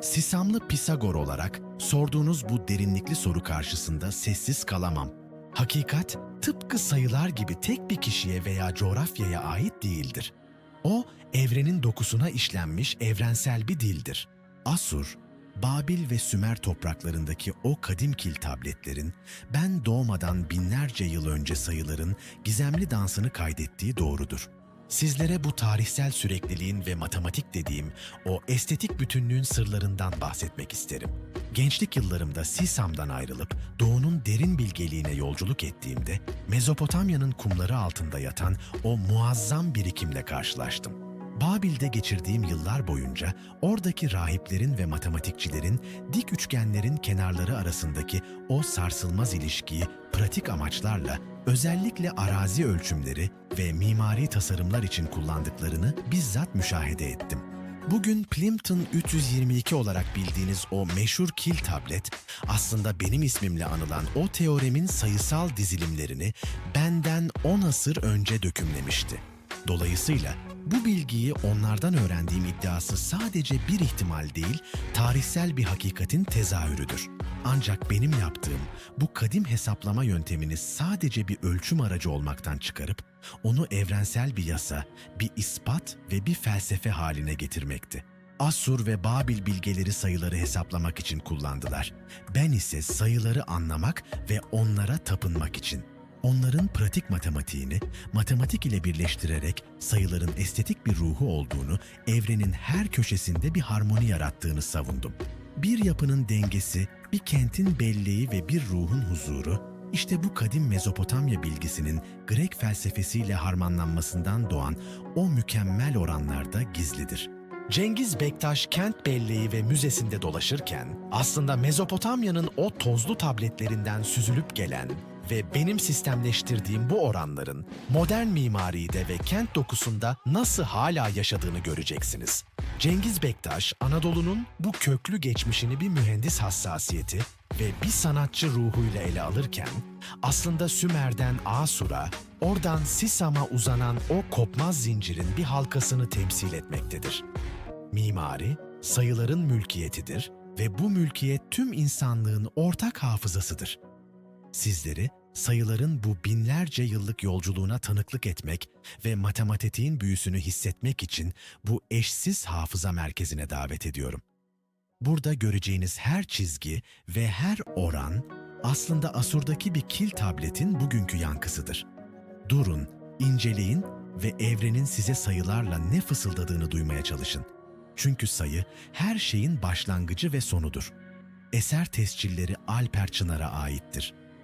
Sisamlı Pisagor olarak sorduğunuz bu derinlikli soru karşısında sessiz kalamam. Hakikat tıpkı sayılar gibi tek bir kişiye veya coğrafyaya ait değildir. O, evrenin dokusuna işlenmiş evrensel bir dildir. Asur, Babil ve Sümer topraklarındaki o kadim kil tabletlerin, ben doğmadan binlerce yıl önce sayıların gizemli dansını kaydettiği doğrudur. Sizlere bu tarihsel sürekliliğin ve matematik dediğim o estetik bütünlüğün sırlarından bahsetmek isterim. Gençlik yıllarımda Sisam'dan ayrılıp doğunun derin bilgeliğine yolculuk ettiğimde Mezopotamya'nın kumları altında yatan o muazzam birikimle karşılaştım. Babil'de geçirdiğim yıllar boyunca oradaki rahiplerin ve matematikçilerin dik üçgenlerin kenarları arasındaki o sarsılmaz ilişkiyi pratik amaçlarla özellikle arazi ölçümleri ve mimari tasarımlar için kullandıklarını bizzat müşahede ettim. Bugün Plimpton 322 olarak bildiğiniz o meşhur kil tablet aslında benim ismimle anılan o teoremin sayısal dizilimlerini benden 10 asır önce dökümlemişti. Dolayısıyla bu bilgiyi onlardan öğrendiğim iddiası sadece bir ihtimal değil, tarihsel bir hakikatin tezahürüdür. Ancak benim yaptığım bu kadim hesaplama yöntemini sadece bir ölçüm aracı olmaktan çıkarıp onu evrensel bir yasa, bir ispat ve bir felsefe haline getirmekti. Assur ve Babil bilgeleri sayıları hesaplamak için kullandılar. Ben ise sayıları anlamak ve onlara tapınmak için. Onların pratik matematiğini matematik ile birleştirerek sayıların estetik bir ruhu olduğunu, evrenin her köşesinde bir harmoni yarattığını savundum. Bir yapının dengesi, bir kentin belleği ve bir ruhun huzuru, işte bu kadim Mezopotamya bilgisinin Grek felsefesiyle harmanlanmasından doğan o mükemmel oranlarda gizlidir. Cengiz Bektaş kent belleği ve müzesinde dolaşırken aslında Mezopotamya'nın o tozlu tabletlerinden süzülüp gelen ve benim sistemleştirdiğim bu oranların modern mimaride ve kent dokusunda nasıl hala yaşadığını göreceksiniz. Cengiz Bektaş, Anadolu'nun bu köklü geçmişini bir mühendis hassasiyeti ve bir sanatçı ruhuyla ele alırken, aslında Sümer'den Asur'a, oradan Sisam'a uzanan o kopmaz zincirin bir halkasını temsil etmektedir. Mimari, sayıların mülkiyetidir ve bu mülkiyet tüm insanlığın ortak hafızasıdır. Sizleri sayıların bu binlerce yıllık yolculuğuna tanıklık etmek ve matematiğin büyüsünü hissetmek için bu eşsiz hafıza merkezine davet ediyorum. Burada göreceğiniz her çizgi ve her oran aslında Asur'daki bir kil tabletin bugünkü yankısıdır. Durun, inceleyin ve evrenin size sayılarla ne fısıldadığını duymaya çalışın. Çünkü sayı her şeyin başlangıcı ve sonudur. Eser tescilleri Alper Çınar'a aittir.